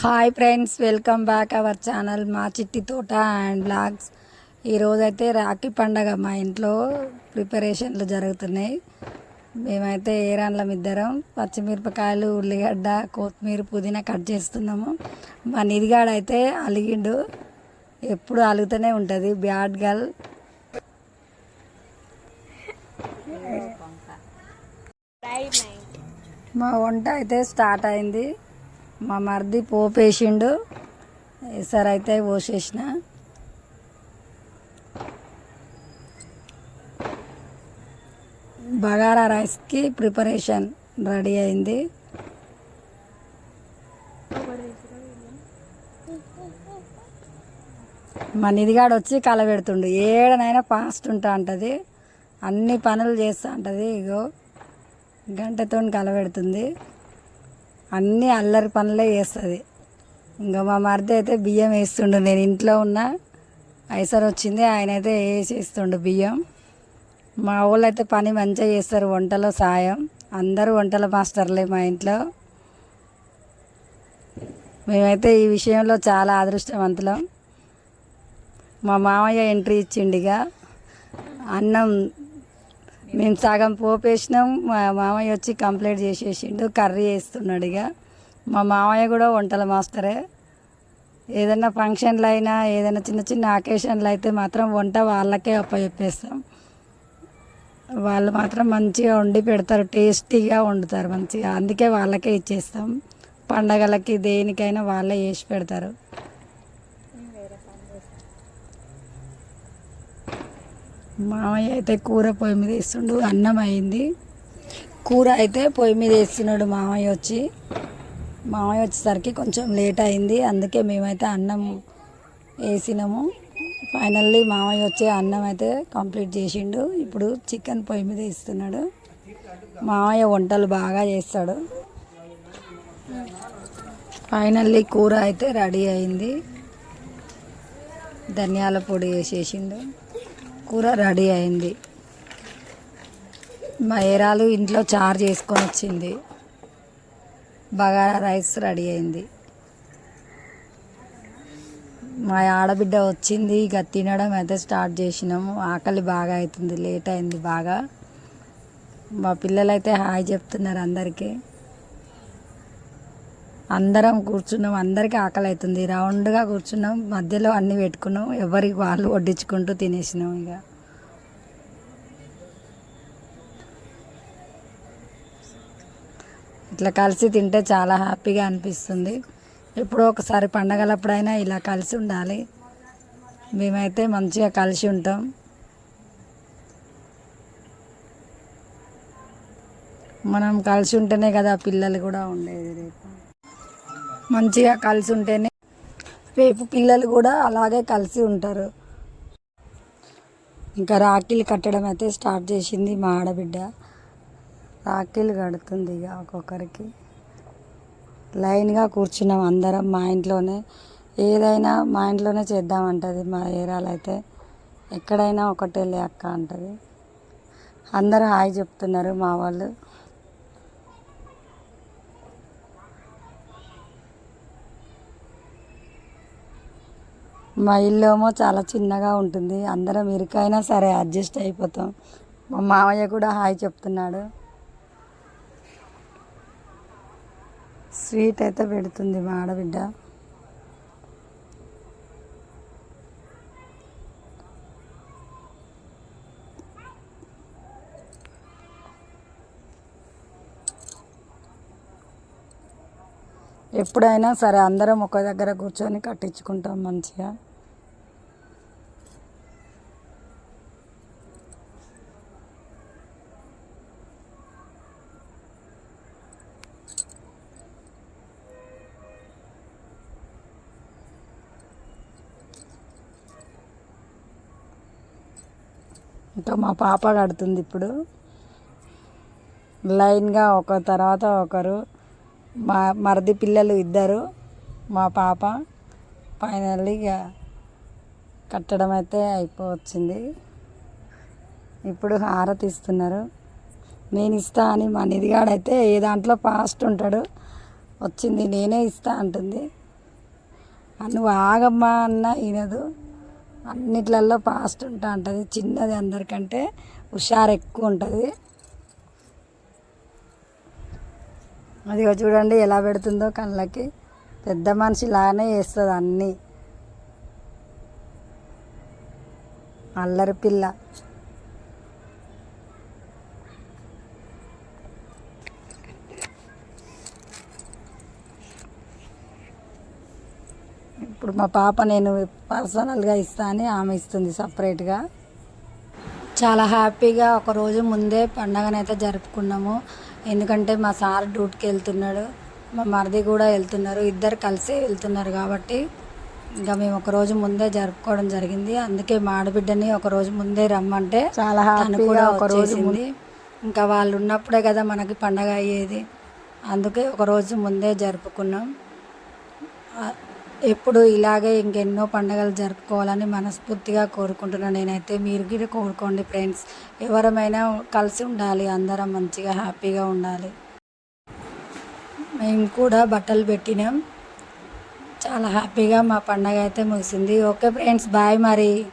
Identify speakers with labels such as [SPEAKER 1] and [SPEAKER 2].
[SPEAKER 1] Hi friends welcome back our channel మా చిట్టి తోట అండ్ బ్లాగ్స్ ఈరోజైతే రాఖీ పండగ మా ఇంట్లో ప్రిపరేషన్లు జరుగుతున్నాయి. మేమైతే ఏరాన్లం ఇద్దరం పచ్చిమిరపకాయలు ఉల్లిగడ్డ కొత్తిమీర పుదీనా కట్ చేస్తున్నాము. మా నిధిగాడు అయితే అలిగిండు. ఎప్పుడు అలుగుతూనే ఉంటుంది బ్యాడ్ గర్ల్. మా వంట అయితే స్టార్ట్ అయింది. మా మరిది పోపేసిండు. ఈసారి అయితే పోసేసిన. బగారా రైస్కి ప్రిపరేషన్ రెడీ అయింది. మా నిధిగాడు వచ్చి కలబెడుతుండు ఏడనైనా ఫాస్ట్ ఉంటా అంటది. అన్ని పనులు చేస్తూ ఉంటుంది ఇగో గంటతో కలబెడుతుంది అన్నీ అల్లరి పనులే చేస్తుంది. ఇంకా మా మరిది అయితే బియ్యం వేస్తుండు. నేను ఇంట్లో ఉన్న ఐసర్ వచ్చింది ఆయన అయితే వేసేస్తుండు బియ్యం. మా వాళ్ళు అయితే పని మంచిగా చేస్తారు వంటలో సాయం. అందరూ వంటల మాస్టర్లే మా ఇంట్లో. మేమైతే ఈ విషయంలో చాలా అదృష్టవంతులం. మా మామయ్య ఎంట్రీ ఇచ్చిండిగా అన్నం మేము సగం పోపేసినాం. మా మామయ్య వచ్చి కంప్లీట్ చేసేసిండు. కర్రీ వేస్తున్నాడు ఇక. మా మామయ్య కూడా వంటల మాస్టరే. ఏదైనా ఫంక్షన్లు అయినా ఏదైనా చిన్న చిన్న అకేషన్లు అయితే మాత్రం వంట వాళ్ళకే అప్పచెప్పేస్తాం. వాళ్ళు మాత్రం మంచిగా వండి పెడతారు. టేస్టీగా వండుతారు మంచిగా. అందుకే వాళ్ళకే ఇచ్చేస్తాం. పండగలకి దేనికైనా వాళ్ళే చేసి పెడతారు. మామయ్య అయితే కూర పొయ్యి మీద వేస్తుండు అన్నం అయింది. కూర అయితే పొయ్యి మీద వేస్తున్నాడు మామయ్య వచ్చి. మామయ్య వచ్చేసరికి కొంచెం లేట్ అయింది అందుకే మేమైతే అన్నం వేసినాము. ఫైనల్లీ మామయ్య వచ్చే అన్నం అయితే కంప్లీట్ చేసిండు. ఇప్పుడు చికెన్ పొయ్యి మీద వేస్తున్నాడు. మామయ్య వంటలు బాగా చేస్తాడు. ఫైనల్లీ కూర అయితే రెడీ అయింది. ధనియాల పొడి వేసేసిండు. కూర రెడీ అయింది. మా ఏరాలు ఇంట్లో చారు చేసుకొని వచ్చింది. బగారా రైస్ రెడీ అయింది. మా ఆడబిడ్డ వచ్చింది ఇక తినడం అయితే స్టార్ట్ చేసినాము ఆకలి బాగా అవుతుంది లేట్ అయింది బాగా. మా పిల్లలైతే హాయ్ చెప్తున్నారు అందరికీ. అందరం కూర్చున్నాం అందరికీ ఆకలి అవుతుంది రౌండ్గా కూర్చున్నాం మధ్యలో అన్ని పెట్టుకున్నాం ఎవరికి వాళ్ళు వడ్డించుకుంటూ తినేసినాం ఇక. ఇట్లా కలిసి తింటే చాలా హ్యాపీగా అనిపిస్తుంది. ఎప్పుడో ఒకసారి పండగలప్పుడైనా ఇలా కలిసి ఉండాలి. మేమైతే మంచిగా కలిసి ఉంటాం. మనం కలిసి ఉంటేనే కదా పిల్లలు కూడా ఉండేది రేపు. మంచిగా కలిసి ఉంటేనే రేపు పిల్లలు కూడా అలాగే కలిసి ఉంటారు. ఇంకా రాఖీలు కట్టడం అయితే స్టార్ట్ చేసింది మా ఆడబిడ్డ. రాఖీలు కడుతుంది ఇక ఒక్కొక్కరికి. లైన్గా కూర్చున్నాం అందరం మా ఇంట్లోనే. ఏదైనా మా ఇంట్లోనే చేద్దామంటది మా ఏరాలు అయితే. ఎక్కడైనా ఒకటే లే అక్క అంటది. అందరూ హాయ్ చెప్తున్నారు మా వాళ్ళు. మా ఇల్లు ఏమో చాలా చిన్నగా ఉంటుంది. అందరం ఇరుకైనా సరే అడ్జస్ట్ అయిపోతాం. మా మామయ్య కూడా హాయ్ చెప్తున్నాడు. స్వీట్ అయితే పెడుతుంది మా ఆడబిడ్డ. ఎప్పుడైనా సరే అందరం ఒక దగ్గర కూర్చొని కట్టించుకుంటాం మంచిగా. ఇంకా మా పాప కడుతుంది ఇప్పుడు. లైన్గా ఒక తర్వాత ఒకరు మా మరిది పిల్లలు ఇద్దరు మా పాప. ఫైనల్లీ కట్టడం అయితే అయిపోవచ్చింది. ఇప్పుడు హారతి ఇస్తున్నారు. నేను ఇస్తా అని మా నిధిగాడైతే ఏ దాంట్లో ఫాస్ట్ ఉంటాడు వచ్చింది నేనే ఇస్తా అంటుంది. నువ్వు ఆగమ్మా అన్న వినదు అన్నిట్లలో ఫాస్ట్ ఉంటా ఉంటుంది చిన్నది అందరికంటే హుషారు ఎక్కువ ఉంటుంది. అదిగో చూడండి ఎలా పెడుతుందో కళ్ళకి. పెద్ద మనిషి లాగానే వేస్తుంది అన్నీ. అల్లరి పిల్ల. ఇప్పుడు మా పాప నేను పర్సనల్గా ఇస్తా అని ఆమె ఇస్తుంది సపరేట్గా. చాలా హ్యాపీగా ఒక రోజు ముందే పండగనైతే జరుపుకున్నాము. ఎందుకంటే మా సార్ డ్యూటీకి వెళ్తున్నాడు. మా మరిది కూడా వెళ్తున్నారు. ఇద్దరు కలిసే వెళ్తున్నారు కాబట్టి ఇంకా మేము ఒక రోజు ముందే జరుపుకోవడం జరిగింది. అందుకే మా ఆడబిడ్డని ఒక రోజు ముందే రమ్మంటే
[SPEAKER 2] చాలా హ్యాపీగా
[SPEAKER 1] కూడా
[SPEAKER 2] ఒక రోజు
[SPEAKER 1] ఇంకా వాళ్ళు ఉన్నప్పుడే కదా మనకి పండగ అయ్యేది. అందుకే ఒక రోజు ముందే జరుపుకున్నాం. ఎప్పుడు ఇలాగే ఇంకెన్నో పండుగలు జరుపుకోవాలని మనస్ఫూర్తిగా కోరుకుంటున్నాను నేనైతే మీరు కూడా కోరుకోండి ఫ్రెండ్స్. ఎవరమైనా కలిసి ఉండాలి. అందరం మంచిగా హ్యాపీగా ఉండాలి. మేము కూడా బట్టలు పెట్టినాం. చాలా హ్యాపీగా మా పండగ అయితే ముగిసింది. ఓకే ఫ్రెండ్స్ బాయ్ మరి.